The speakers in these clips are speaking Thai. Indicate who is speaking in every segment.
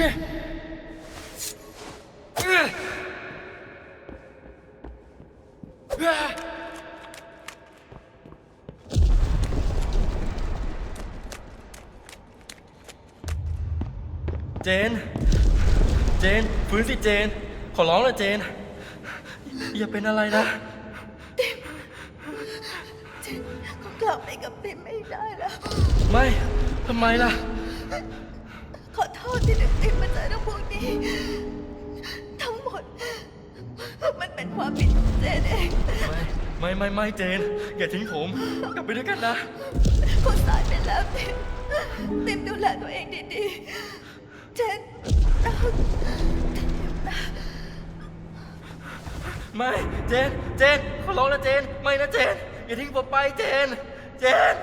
Speaker 1: เจน เจน ฟื้นสิเจน ขอร้องเลยเจน อย่าเป็นอะไรนะ
Speaker 2: ฉันก็กลับไปกับติมไม่ได้แล้ว
Speaker 1: ไม่ ทำไมล่ะ
Speaker 2: ขอโทษที่เด็กติมมาเจอเรื่องพวกนี้ ทั้งหมด มันเป็นความผิดของเจนเอง
Speaker 1: ไม่ไม่ไม่เจน อย่าทิ้งผม กลับไปด้วยกันนะ
Speaker 2: คนตายไปแล้วติมติมดูแลตัวเองดีๆ เจนรักติมนะ
Speaker 1: ไม่เจน เจนขอร้องนะเจน ไม่นะเจน อย่าทิ้งผมไปเจน เจน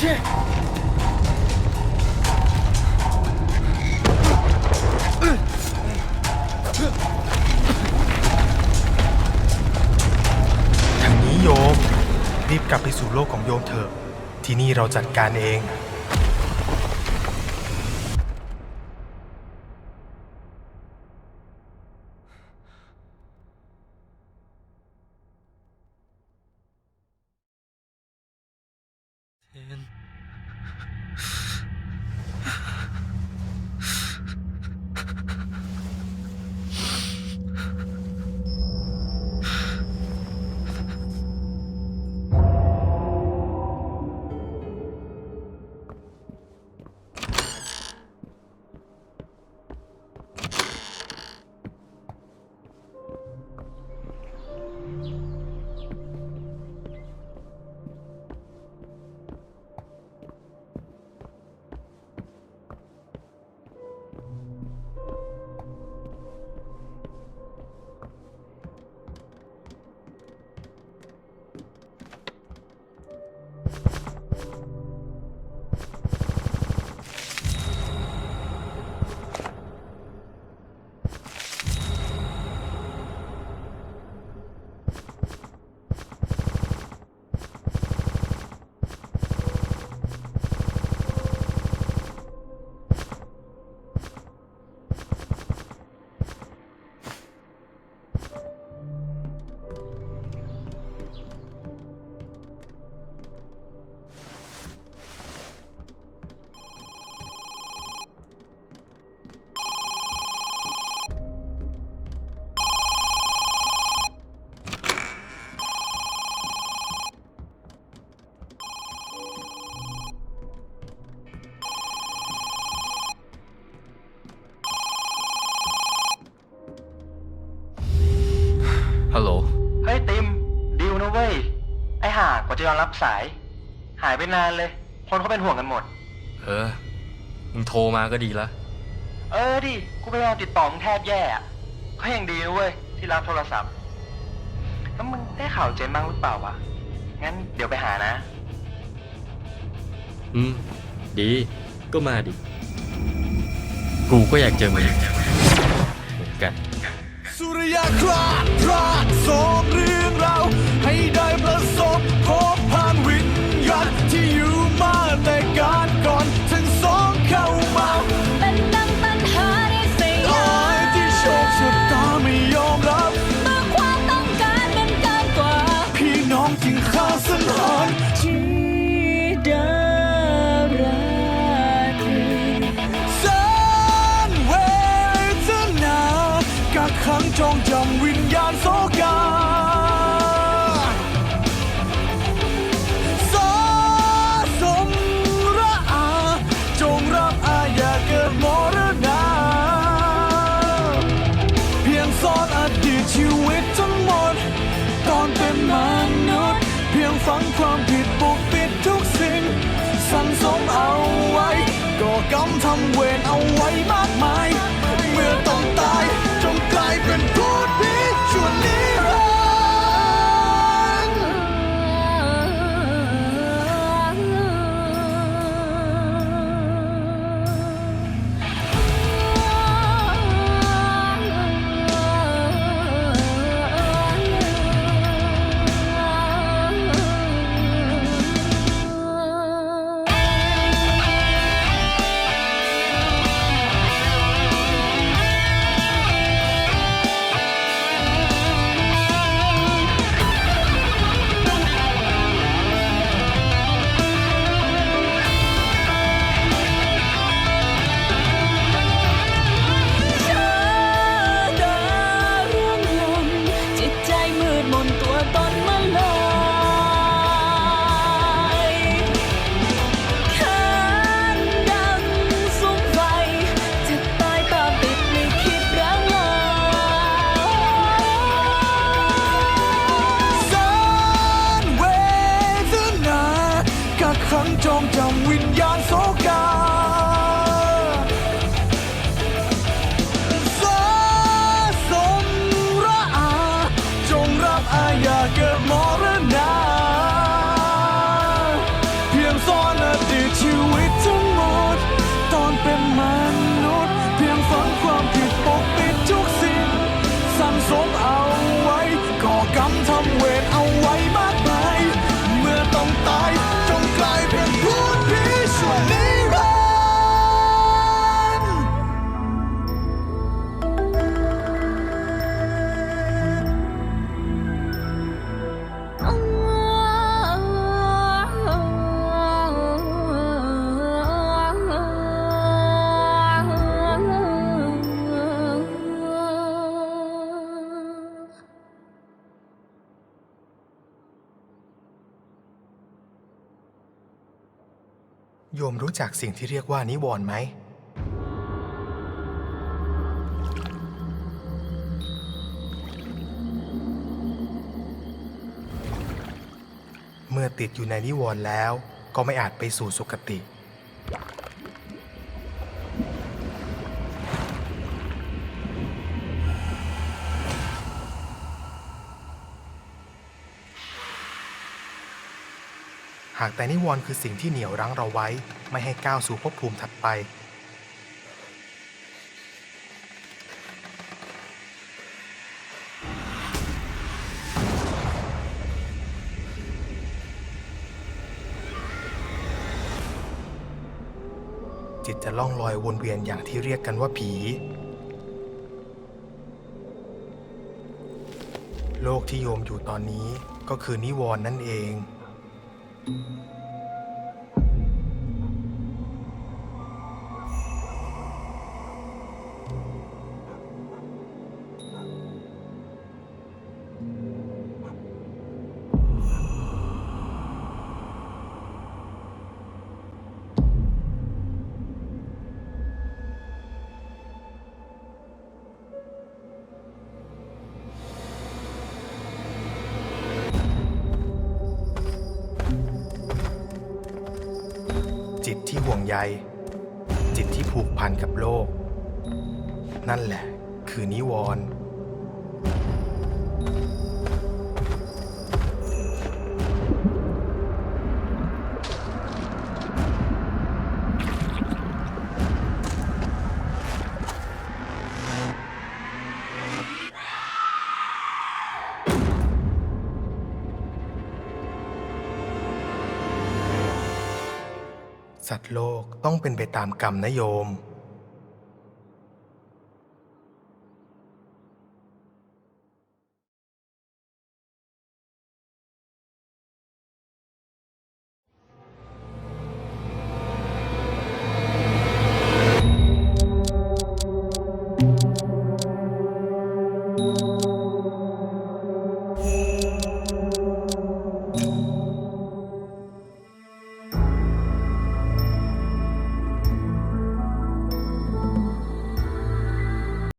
Speaker 3: ทางนี้โยม รีบกลับไปสู่โลกของโยมเถอะ ที่นี่เราจัดการเอง
Speaker 4: ว่าจะยอมรับสาย หายไปนานเลย คนเขาเป็นห่วงกันหมด
Speaker 1: เออ มึงโทรมาก็ดีละ
Speaker 4: เออดิ กูพยายามติดต่อมึงแทบแย่อะก็ยังดีนะเว้ยที่รับโทรศัพท์ แล้วมึงได้ข่าวเจนบ้างหรือเปล่าวะ งั้นเดี๋ยวไปหานะ
Speaker 1: อืม ดี ก็มาดิ กูก็อยากเจอมึงเหมือนกัน
Speaker 5: สุริยคราดคราดส่งเรื่องเรา ขั
Speaker 2: ง
Speaker 5: จองจำวิญญาณโศกาสะสมระอา จงรับอาอย่าเกิดมรณา เพียงซ่อนอดีตชีวิตทั้งหมด ตอนเป็นมนุษย์ เพียงฝังความผิดปกปิดทุกสิ่ง สั่งสมเอาไว้ก่อกรรมทำเวรเอาไว้มากมาย โยมรู้จัก
Speaker 3: สิ่งที่เรียกว่านิวรณ์ไหม เมื่อติดอยู่ในนิวรณ์แล้ว ก็ไม่อาจไปสู่สุคติ หากแต่นิวรณ์คือสิ่งที่เหนี่ยวรั้งเราไว้ ไม่ให้ก้าวสู่ภพภูมิถัดไป จิตจะล่องลอยวนเวียนอย่างที่เรียกกันว่าผี โลกที่โยมอยู่ตอนนี้ก็คือนิวรณ์นั่นเอง Thank you. ใย จิตที่ผูกพันกับโลก นั่นแหละ คือนิวรณ์ สัตว์โลกต้องเป็นไปตามกรรมนะโยม